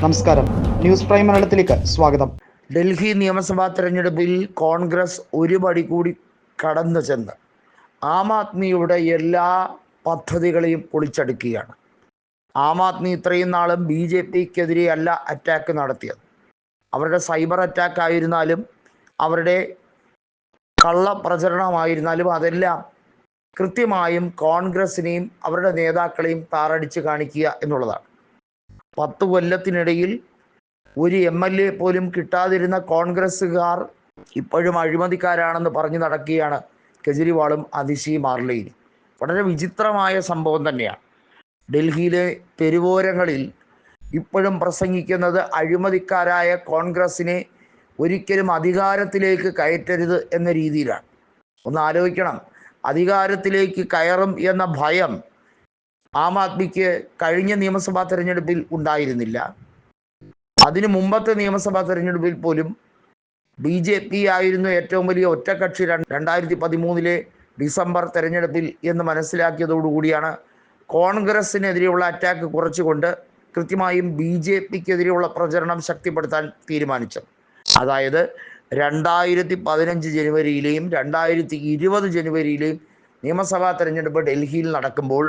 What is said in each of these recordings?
നമസ്കാരം. News prime മലയാളത്തിലേക്ക് സ്വാഗതം. ഡൽഹി നിയമസഭാ തെരഞ്ഞെടുപ്പിൽ കോൺഗ്രസ് ഒരു പടി കൂടി കടന്നു ചെന്ന് ആം ആദ്മിയുടെ എല്ലാ പദ്ധതികളെയും പൊളിച്ചടുക്കുകയാണ്. ആം ആദ്മി ഇത്രയും നാളും ബി ജെ പിക്കെതിരെ അല്ല അറ്റാക്ക് നടത്തിയത്. അവരുടെ സൈബർ അറ്റാക്ക് ആയിരുന്നാലും അവരുടെ കള്ള പ്രചരണമായിരുന്നാലും അതെല്ലാം കൃത്യമായും കോൺഗ്രസിനെയും അവരുടെ നേതാക്കളെയും താറടിച്ച് കാണിക്കുക എന്നുള്ളതാണ്. പത്ത് കൊല്ലത്തിനിടയിൽ ഒരു എം എൽ എ പോലും കിട്ടാതിരുന്ന കോൺഗ്രസ്സുകാർ ഇപ്പോഴും അഴിമതിക്കാരാണെന്ന് പറഞ്ഞു നടക്കുകയാണ് കെജ്രിവാളും അതിശി മാർലിയും വളരെ വിചിത്രമായ സംഭവം തന്നെയാണ്. ഡൽഹിയിലെ തെരുവോരങ്ങളിൽ ഇപ്പോഴും പ്രസംഗിക്കുന്നത് അഴിമതിക്കാരായ കോൺഗ്രസിനെ ഒരിക്കലും അധികാരത്തിലേക്ക് കയറ്റരുത് എന്ന രീതിയിലാണ്. ഒന്ന് ആലോചിക്കണം. അധികാരത്തിലേക്ക് കയറും എന്ന ഭയം ആം ആദ്മിക്ക് കഴിഞ്ഞ നിയമസഭാ തെരഞ്ഞെടുപ്പിൽ ഉണ്ടായിരുന്നില്ല. അതിനു മുമ്പത്തെ നിയമസഭാ തെരഞ്ഞെടുപ്പിൽ പോലും ബി ജെ പി ആയിരുന്നു ഏറ്റവും വലിയ ഒറ്റക്കക്ഷി രണ്ടായിരത്തി പതിമൂന്നിലെ ഡിസംബർ തെരഞ്ഞെടുപ്പിൽ എന്ന് മനസ്സിലാക്കിയതോടുകൂടിയാണ് കോൺഗ്രസിനെതിരെയുള്ള അറ്റാക്ക് കുറച്ചുകൊണ്ട് കൃത്യമായും ബി ജെ പിക്കെതിരെയുള്ള പ്രചരണം ശക്തിപ്പെടുത്താൻ തീരുമാനിച്ചത്. അതായത് രണ്ടായിരത്തി പതിനഞ്ച് ജനുവരിയിലെയും രണ്ടായിരത്തി ഇരുപത് ജനുവരിയിലെയും നിയമസഭാ തെരഞ്ഞെടുപ്പ് ഡൽഹിയിൽ നടക്കുമ്പോൾ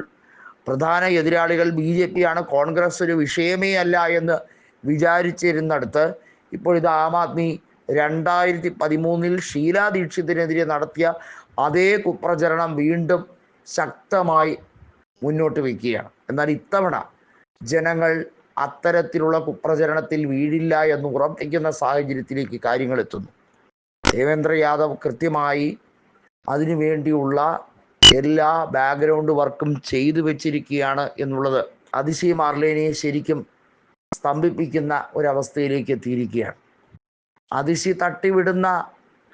പ്രധാന എതിരാളികൾ ബി ജെ പി ആണ് കോൺഗ്രസ് ഒരു വിഷയമേ അല്ല എന്ന് വിചാരിച്ചിരുന്നിടത്ത് ഇപ്പോൾ ഇത് ആം ആദ്മി രണ്ടായിരത്തി പതിമൂന്നിൽ ഷീലാ ദീക്ഷിതിനെതിരെ നടത്തിയ അതേ കുപ്രചരണം വീണ്ടും ശക്തമായി മുന്നോട്ട് വയ്ക്കുകയാണ്. എന്നാൽ ഇത്തവണ ജനങ്ങൾ അത്തരത്തിലുള്ള കുപ്രചരണത്തിൽ വീഴില്ല എന്ന് ഉറപ്പിക്കുന്ന സാഹചര്യത്തിലേക്ക് കാര്യങ്ങൾ എത്തുന്നു. ദേവേന്ദ്ര യാദവ് കൃത്യമായി അതിനു വേണ്ടിയുള്ള എല്ലാ ബാക്ക്ഗ്രൗണ്ട് വർക്കും ചെയ്തു വെച്ചിരിക്കുകയാണ് എന്നുള്ളത് അതിശയ മാർലേനയെ ശരിക്കും സ്തംഭിപ്പിക്കുന്ന ഒരവസ്ഥയിലേക്ക് എത്തിയിരിക്കുകയാണ്. അതിശി തട്ടിവിടുന്ന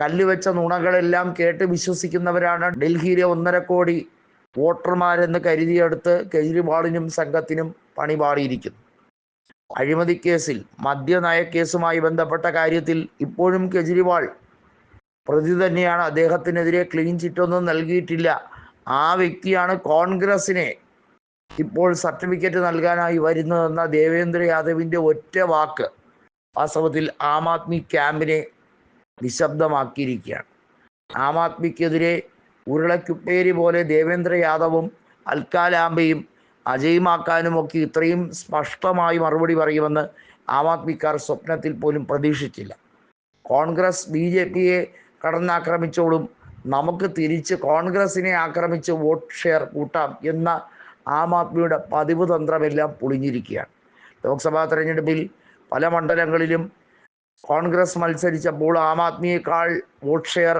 കല്ലുവെച്ച നുണകളെല്ലാം കേട്ട് വിശ്വസിക്കുന്നവരാണ് ഡൽഹിയിലെ ഒന്നര കോടി വോട്ടർമാരെന്ന് കരുതിയെടുത്ത് കെജ്രിവാളിനും സംഘത്തിനും പണിപാടിയിരിക്കുന്നു അഴിമതി കേസിൽ മദ്യനയ കേസുമായി ബന്ധപ്പെട്ട കാര്യത്തിൽ ഇപ്പോഴും കെജ്രിവാൾ പ്രതി തന്നെയാണ്. അദ്ദേഹത്തിനെതിരെ ക്ലീൻ ചിറ്റൊന്നും നൽകിയിട്ടില്ല. ആ വ്യക്തിയാണ് കോൺഗ്രസിനെ ഇപ്പോൾ സർട്ടിഫിക്കറ്റ് നൽകാനായി വരുന്നതെന്ന ദേവേന്ദ്ര യാദവിന്റെ ഒറ്റ വാക്ക് വാസ്തവത്തിൽ ആം ആദ്മി ക്യാമ്പിനെ നിശബ്ദമാക്കിയിരിക്കുകയാണ്. ആം ആദ്മിക്കെതിരെ ഉരുളക്കുപ്പേരി പോലെ ദേവേന്ദ്ര യാദവും അൽക്കാലാംബയും അജയ് മാക്കാനും ഒക്കെ ഇത്രയും സ്പഷ്ടമായി മറുപടി പറയുമെന്ന് ആം ആദ്മിക്കാർ സ്വപ്നത്തിൽ പോലും പ്രതീക്ഷിച്ചില്ല. കോൺഗ്രസ് ബി ജെ പിയെ കടന്നാക്രമിച്ചോളും നമുക്ക് തിരിച്ച് കോൺഗ്രസിനെ ആക്രമിച്ച് വോട്ട് ഷെയർ കൂട്ടാം എന്ന ആം ആദ്മിയുടെ പതിവ് തന്ത്രമെല്ലാം പൊളിഞ്ഞിരിക്കുകയാണ്. ലോക്സഭാ തെരഞ്ഞെടുപ്പിൽ പല മണ്ഡലങ്ങളിലും കോൺഗ്രസ് മത്സരിച്ചപ്പോൾ ആം ആദ്മിയേക്കാൾ വോട്ട് ഷെയർ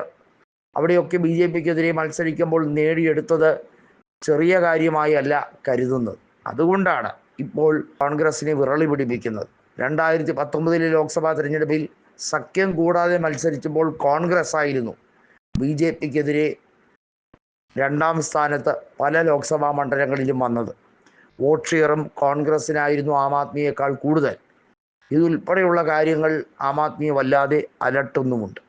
അവിടെയൊക്കെ ബി ജെ പിക്കെതിരെ മത്സരിക്കുമ്പോൾ നേടിയെടുത്തത് ചെറിയ കാര്യമായി അല്ല കരുതുന്നത്. അതുകൊണ്ടാണ് ഇപ്പോൾ കോൺഗ്രസിനെ വിറളി പിടിപ്പിക്കുന്നത്. രണ്ടായിരത്തി പത്തൊമ്പതിലെ ലോക്സഭാ തെരഞ്ഞെടുപ്പിൽ സഖ്യം കൂടാതെ മത്സരിച്ചപ്പോൾ കോൺഗ്രസ് ആയിരുന്നു ബി ജെ പിക്കെതിരെ രണ്ടാം സ്ഥാനത്ത് പല ലോക്സഭാ മണ്ഡലങ്ങളിലും വന്നത്. വോട്ട് ഷെയറും കോൺഗ്രസിനായിരുന്നു ആം ആദ്മിയേക്കാൾ കൂടുതൽ. ഇതുൾപ്പെടെയുള്ള കാര്യങ്ങൾ ആം ആദ്മിയെ വല്ലാതെ അലട്ടുന്നുമുണ്ട്.